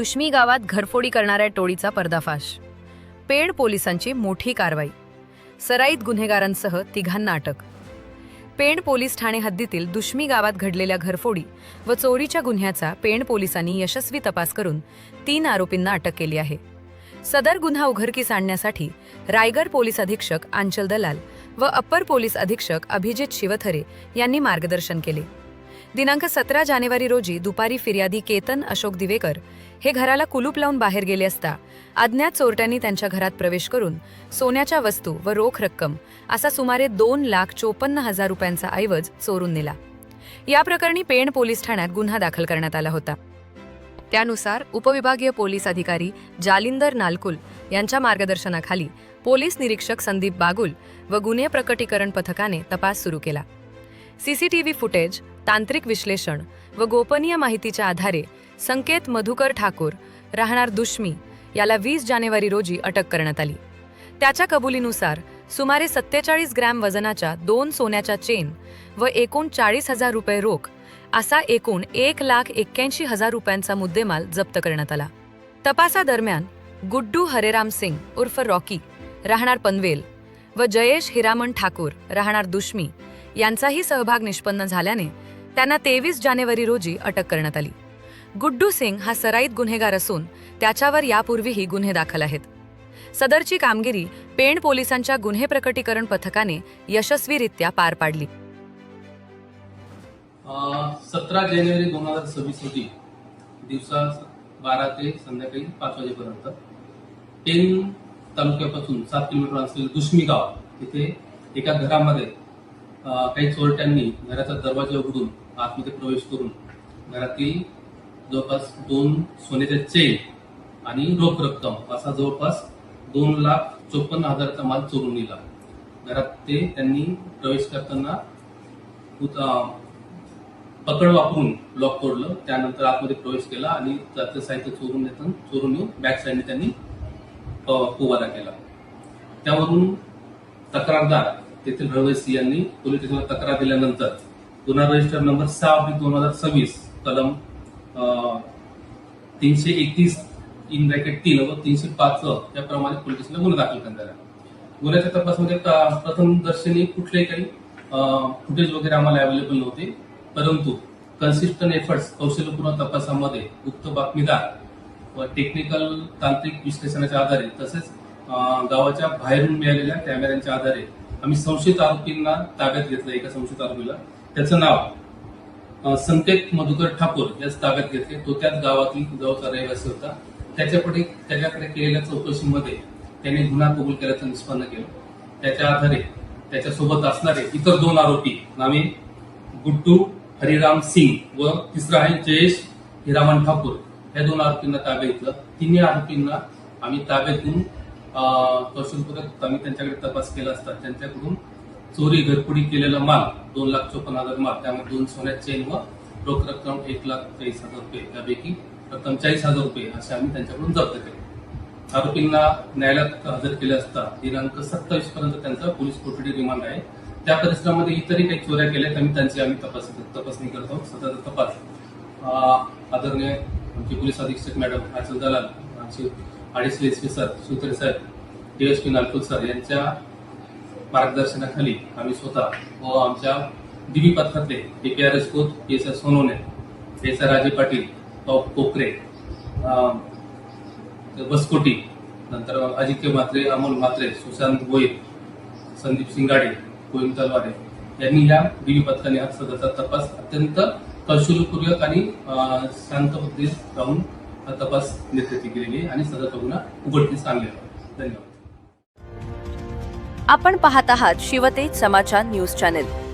दुश्मी गावात घरफोडी करणाऱ्या टोळीचा पर्दाफाश. पेड पोलिसांची मोठी कारवाई. सराईत गुन्हेगारांसह तिघांना अटक. पेण पोलीस ठाणे हद्दीतील दुश्मी गावात घडलेल्या घरफोडी व चोरीच्या गुन्ह्याचा पेण पोलिसांनी यशस्वी तपास करून तीन आरोपींना अटक केली आहे. सदर गुन्हा उघडकीस आणण्यासाठी रायगड पोलीस अधीक्षक आंचल दलाल व अप्पर पोलीस अधीक्षक अभिजित शिवथरे यांनी मार्गदर्शन केले. दिनांक सतरा जानेवारी रोजी दुपारी फिर्यादी केतन अशोक दिवेकर हे घराला कुलूप लावून बाहेर गेले असता अज्ञात चोरट्यांनी त्यांच्या घरात प्रवेश करून सोन्याच्या वस्तू व रोख रक्कम असा सुमारे दोन लाख चोपन्न हजार रुपयांचा ऐवज चोरून नेला. या प्रकरणी पेण पोलीस ठाण्यात गुन्हा दाखल करण्यात आला होता. त्यानुसार उपविभागीय पोलीस अधिकारी जालिंदर नालकुल यांच्या मार्गदर्शनाखाली पोलीस निरीक्षक संदीप बागुल व गुन्हे प्रकटीकरण पथकाने तपास सुरू केला. सीसीटीव्ही फुटेज तांत्रिक विश्लेषण व गोपनीय माहितीच्या आधारे संकेत मधुकर ठाकूर राहणार दुश्मी याला वीस जानेवारी रोजी अटक करण्यात आली. त्याच्या कबुलीनुसार सुमारे सत्तेचाळीस ग्रॅम वजनाच्या दोन सोन्याच्या चेन व एकूण चाळीस हजार रुपये रोख असा एकूण एक लाख एक्क्याऐंशी हजार रुपयांचा मुद्देमाल जप्त करण्यात आला. तपासादरम्यान गुड्डू हरेराम सिंग उर्फ रॉकी राहणार पनवेल व जयेश हिरामन ठाकूर राहणार दुश्मी यांचाही सहभाग निष्पन्न झाल्याने त्यांना तेवीस जानेवारी रोजी अटक करण्यात आली. गुड्डू सिंग हा सराईत गुन्हेगार असून त्याच्यावर यापूर्वीही गुन्हे दाखल आहेत. सदरची कामगिरी पेण पोलिसांच्या गुन्हे प्रकटीकरण पथकाने यशस्वीरित्या पार पाडली. सतरा जानेवारी दोन हजार सव्वीस रोजी दिवसा बारा ते संध्याकाळी पाच वाजेपर्यंत पेन तालुक्यापासून सात किलोमीटर असलेलं दुश्मी गाव तिथे एका घरामध्ये काही चोरट्यांनी घराचा दरवाजा उघडून आतमध्ये प्रवेश करून घरातील जवळपास दोन सोन्याचे चेन आणि रोख रक्कम असा जवळपास दोन लाख चोपन्न हजाराचा माल चोरून नेला. घरात ते त्यांनी प्रवेश करताना पकड वापरून लॉक तोडलं. त्यानंतर आतमध्ये प्रवेश केला आणि त्याचं साहित्य चोरून नेताना चोरून येऊन बॅक साईडने त्यांनी प- पोवारा केला. त्यावरून तक्रारदार तेथील रहिवासी यांनी पोलीस स्टेशनला तक्रार दिल्यानंतर गुन्हा रजिस्टर नंबर सहा दोन हजार सव्वीस कलम तीनशे एकतीस इन ब्रॅकेट तीन व तीनशे पाच याप्रमाणे पोलीस स्टेशनला गुन्हा दाखल करण्यात आला. गुन्ह्याच्या तपासमध्ये प्रथम दर्शनी कुठलेही काही फुटेज वगैरे आम्हाला अवेलेबल नव्हते. परंतु कन्सिस्टंट एफर्ट्स कौशल्यपूर्ण तपासामध्ये गुप्त बातमीदार व टेक्निकल तांत्रिक विश्लेषणाच्या आधारे तसेच गावाच्या बाहेरून मिळालेल्या कॅमेऱ्यांच्या आधारे आम्ही संशयित आरोपींना ताब्यात घेतलं एका संशयित आरोपीला. त्याचं नाव संकेत मधुकर ठाकूर याच ताब्यात घेतले. तो त्याच गावातील गावचा रहिवासी होता. त्याच्याकडे त्याच्याकडे केलेल्या चौकशीमध्ये त्याने गुन्हा कबूल केल्याचं निष्पन्न केलं. त्याच्या आधारे त्याच्यासोबत असणारे इतर दोन आरोपी नावे गुड्डू हरिराम सिंग व तिसरा आहे जयेश हिरामन ठाकूर या दोन आरोपींना ताब्यात घेतलं. तिन्ही आरोपींना आम्ही ताब्यात घेऊन अं, आम्ही त्यांच्याकडे तपास केला असता त्यांच्याकडून चोरी घरपुडी केलेला माल दोन लाख चोपन्न हजार माल त्यामध्ये दोन सोन्या चेन व रोख रक्कम एक लाख चाळीस हजार रुपये त्यापैकी रक्कम चाळीस हजार रुपये असे आम्ही त्यांच्याकडून जप्त केले. आरोपींना न्यायालयात हजर केले असता दिनांक सत्तावीस पर्यंत त्यांचा पोलीस कोठडी रिमांड आहे. त्या परिसरामध्ये इतरही काही चोऱ्या केल्या आम्ही त्यांची आम्ही तपास तपासणी करत आहोत. सध्याचा तपास. आदरणीय आमचे पोलीस अधीक्षक मॅडम आचल दलाल आमचे अडीचशे एस सूत्रे sir D S P Nalkul sir यांच्या मार्गदर्शनाखाली आम्ही स्वतः व आमच्या दिवी पथकातले A P R S coach P S S Sonawane S R Raje Patil पा कोकरे अं, बसकोटी नंतर अजित्य म्हात्रे अमोल म्हात्रे सुशांत गोयल संदीप सिंगाडे गोविंद तलवारे यांनी या दिवी पथकाने हा सदरचा तपास अत्यंत कौशल्यपूर्वक आणि अं, शांत पद्धतीने राहून तपास नेतृत्व केलेली आहे आणि सदरचा गुन्हा उघडकीस आणलेला धन्यवाद. आपण पाहत आहात शिवतेज समाचार न्यूज चॅनेल.